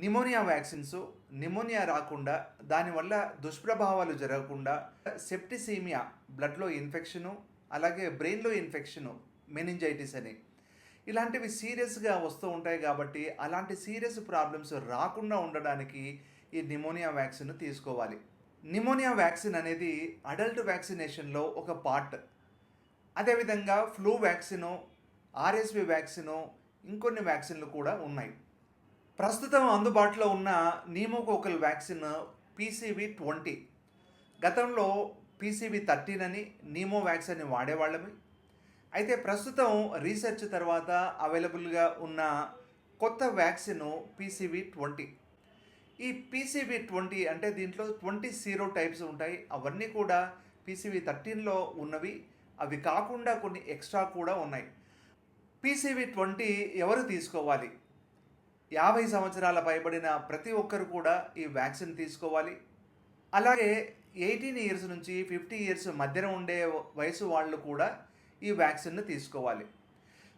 Pneumonia vaccines pneumonia రాకుండా దానివల్ల దుష్ప్రభావాలు జరగకుండా సెప్టిసీమియా బ్లడ్లో ఇన్ఫెక్షను అలాగే బ్రెయిన్లో ఇన్ఫెక్షను మెనింజైటిస్ అని. ఇలాంటివి సీరియస్గా వస్తూ ఉంటాయి కాబట్టి అలాంటి సీరియస్ ప్రాబ్లమ్స్ రాకుండా ఉండడానికి ఈ నిమోనియా వ్యాక్సిన్ తీసుకోవాలి. నిమోనియా వ్యాక్సిన్ అనేది అడల్ట్ వ్యాక్సినేషన్లో ఒక పార్ట్. అదేవిధంగా ఫ్లూ వ్యాక్సిను ఆర్ఎస్వి వ్యాక్సిను ఇంకొన్ని వ్యాక్సిన్లు కూడా ఉన్నాయి. ప్రస్తుతం అందుబాటులో ఉన్న నీమోకోకల్ వ్యాక్సిన్ పీసీవి ట్వంటీ. గతంలో పీసీవి థర్టీన్ అని నీమో వ్యాక్సిన్ అని వాడేవాళ్ళమి. అయితే ప్రస్తుతం రీసెర్చ్ తర్వాత అవైలబుల్గా ఉన్న కొత్త వ్యాక్సిన్ పీసీవి ట్వంటీ. ఈ పీసీవి ట్వంటీ అంటే దీంట్లో ట్వంటీ సీరో టైప్స్ ఉంటాయి. అవన్నీ కూడా పీసీవి థర్టీన్లో ఉన్నవి. అవి కాకుండా కొన్ని ఎక్స్ట్రా కూడా ఉన్నాయి. పీసీవి ట్వంటీ ఎవరు తీసుకోవాలి? యాభై సంవత్సరాల పైబడిన ప్రతి ఒక్కరు కూడా ఈ వ్యాక్సిన్ తీసుకోవాలి. అలాగే ఎయిటీన్ ఇయర్స్ నుంచి ఫిఫ్టీ ఇయర్స్ మధ్యన ఉండే వయసు వాళ్ళు కూడా ఈ వ్యాక్సిన్ను తీసుకోవాలి.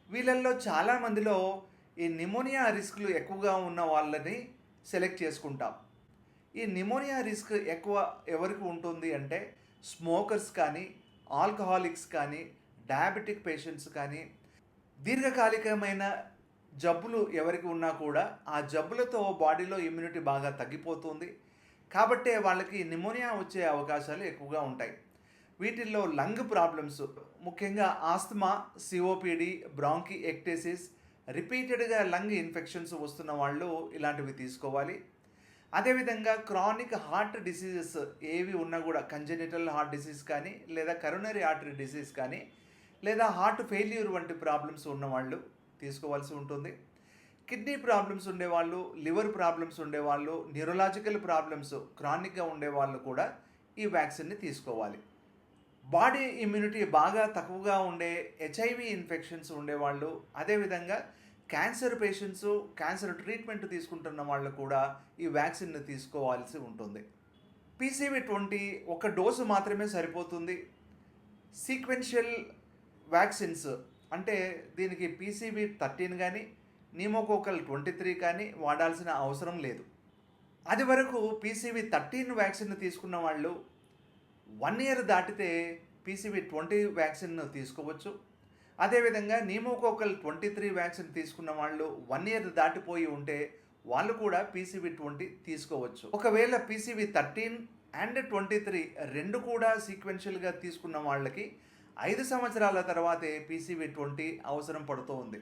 వీళ్ళల్లో చాలామందిలో ఈ నిమోనియా రిస్క్లు ఎక్కువగా ఉన్న వాళ్ళని సెలెక్ట్ చేసుకుంటాం. ఈ నిమోనియా రిస్క్ ఎక్కువ ఎవరికి ఉంటుంది అంటే స్మోకర్స్ కానీ ఆల్కహాలిక్స్ కానీ డయాబెటిక్ పేషెంట్స్ కానీ దీర్ఘకాలికమైన జబ్బులు ఎవరికి ఉన్నా కూడా ఆ జబ్బులతో బాడీలో ఇమ్యూనిటీ బాగా తగ్గిపోతుంది. కాబట్టే వాళ్ళకి నిమోనియా వచ్చే అవకాశాలు ఎక్కువగా ఉంటాయి. వీటిల్లో లంగ్ ప్రాబ్లమ్స్ ముఖ్యంగా ఆస్తమా సిఓపిడి బ్రాంకి ఎక్టేసిస్ రిపీటెడ్గా లంగ్ ఇన్ఫెక్షన్స్ వస్తున్న వాళ్ళు ఇలాంటివి తీసుకోవాలి. అదేవిధంగా క్రానిక్ హార్ట్ డిసీజెస్ ఏవి ఉన్నా కూడా కంజెనిటల్ హార్ట్ డిసీజ్ కానీ లేదా కరోనరీ ఆర్టరీ డిసీజ్ కానీ లేదా హార్ట్ ఫెయిల్యూర్ వంటి ప్రాబ్లమ్స్ ఉన్నవాళ్ళు తీసుకోవాల్సి ఉంటుంది. కిడ్నీ ప్రాబ్లమ్స్ ఉండేవాళ్ళు లివర్ ప్రాబ్లమ్స్ ఉండేవాళ్ళు న్యూరలాజికల్ ప్రాబ్లమ్స్ క్రానిక్గా ఉండేవాళ్ళు కూడా ఈ వ్యాక్సిన్ని తీసుకోవాలి. బాడీ ఇమ్యూనిటీ బాగా తక్కువగా ఉండే హెచ్ఐవి ఇన్ఫెక్షన్స్ ఉండేవాళ్ళు అదేవిధంగా క్యాన్సర్ పేషెంట్స్ క్యాన్సర్ ట్రీట్మెంట్ తీసుకుంటున్న వాళ్ళు కూడా ఈ వ్యాక్సిన్ను తీసుకోవాల్సి ఉంటుంది. పీసీవి ట్వంటీ ఒక డోసు మాత్రమే సరిపోతుంది. సీక్వెన్షియల్ వ్యాక్సిన్స్ అంటే దీనికి పీసీబీ థర్టీన్ కానీ నీమోకోకల్ ట్వంటీ త్రీ కానీ వాడాల్సిన అవసరం లేదు. అది వరకు పీసీబీ థర్టీన్ వ్యాక్సిన్ తీసుకున్న వాళ్ళు వన్ ఇయర్ దాటితే పీసీబీ ట్వంటీ వ్యాక్సిన్ తీసుకోవచ్చు. అదేవిధంగా నీమోకోకల్ ట్వంటీ త్రీ వ్యాక్సిన్ తీసుకున్న వాళ్ళు వన్ ఇయర్ దాటిపోయి ఉంటే వాళ్ళు కూడా పీసీబీ ట్వంటీ తీసుకోవచ్చు. ఒకవేళ PCV thirteen and twenty three రెండు కూడా సీక్వెన్షియల్గా తీసుకున్న వాళ్ళకి ఐదు సంవత్సరాల తర్వాతే పీసీబీ ట్వంటీ అవసరం పడుతూ ఉంది